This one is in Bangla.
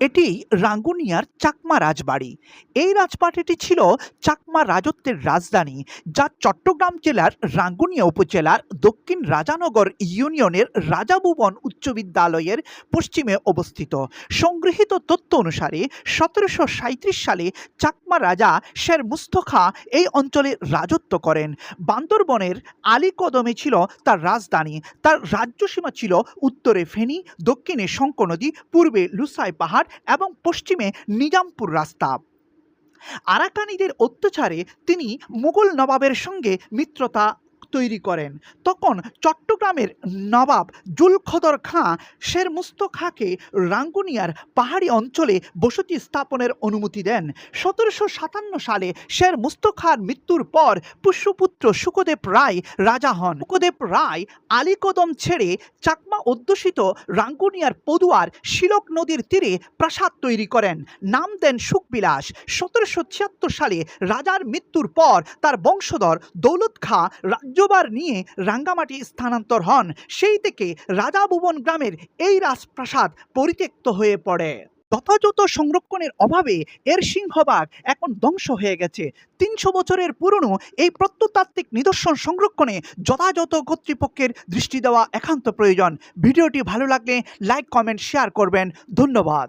এটি রাঙ্গুনিয়ার চাকমা রাজবাড়ি। এই রাজবাড়িটি ছিল চাকমা রাজত্বের রাজধানী, যা চট্টগ্রাম জেলার রাঙ্গুনিয়া উপজেলার দক্ষিণ রাজানগর ইউনিয়নের রাজাভুবন উচ্চ বিদ্যালয়ের পশ্চিমে অবস্থিত। সংগৃহীত তথ্য অনুসারে সতেরোশো সালে চাকমা রাজা শের মুস্তখা এই অঞ্চলে রাজত্ব করেন। বান্দরবনের আলীকদমে ছিল তার রাজধানী। তার রাজ্যসীমা ছিল উত্তরে ফেনী, দক্ষিণে শঙ্ক নদী, পূর্বে লুসাই পাহাড় এবং পশ্চিমে নিজামপুর রাস্তা। আরাকানিদের অত্যাচারে তিনি মুঘল নবাবের সঙ্গে মিত্রতা তৈরি করেন। তখন চট্টগ্রামের নবাব জুলখদর খাঁ শের মুস্তো খাঁকে রাঙ্গুনিয়ার পাহাড়ি অঞ্চলে বসতি স্থাপনের অনুমতি দেন। সতেরোশো সাতান্ন সালে শের মুস্তো খাঁর মৃত্যুর পর পুষ্যপুত্র সুখদেব রায় রাজা হন। সুখদেব রায় আলীকদম ছেড়ে চাকমা অধ্যুষিত রাঙ্গুনিয়ার পদুয়ার শিলক নদীর তীরে প্রাসাদ তৈরি করেন। নাম দেন সুখবিলাস। সতেরোশো ছিয়াত্তর সালে রাজার মৃত্যুর পর তার বংশধর দৌলত খাঁ রাজ্যভার নিয়ে রাঙ্গামাটি স্থানান্তর হন, সেই থেকে রাজা ভুবন গ্রামের এই রাজপ্রাসাদ পরিত্যক্ত হয়ে পড়ে। যথাযথ সংরক্ষণের অভাবে এর সিংহভাগ এখন ধ্বংস হয়ে গেছে। তিনশো বছরের পুরনো এই প্রত্নতাত্ত্বিক নিদর্শন সংরক্ষণে যথাযথ কর্তৃপক্ষের দৃষ্টি দেওয়া একান্ত প্রয়োজন। ভিডিওটি ভালো লাগলে লাইক, কমেন্ট, শেয়ার করবেন। ধন্যবাদ।